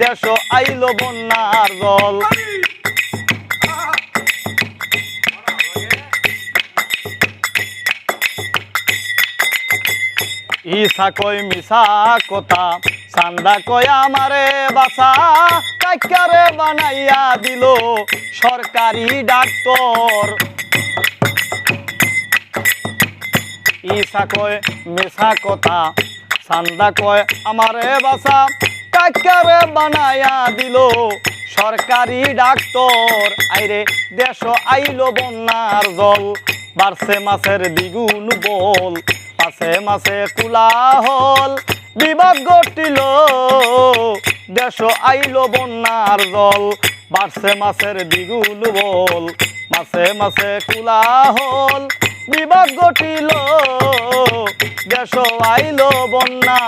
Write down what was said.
দেশ আইল বন্যার জল। ইসা কই মিশা কথা? চান্দা কই আমারে বাসা। কাকারে বানাইয়া দিল সরকারি ডাক্তার। ইসা কয় মিশা কথা? চান্দা কয়, আমারে বাসা। কাকারে বানাইয়া দিল। সরকারি ডাক্তার, আইরে দেশ আইলো বন্যার জল। বাড়ছে মাছের দ্বিগুণ বল পাশে মাসে কুলা হল বিভাগ ঘটিল দেশ আইলো বন্যার জল। বাড়ছে মাছের দ্বিগুণ বল মাসে মাসে কুলা হল বিভাগ ঘটিল দেশ আইলো বন্যা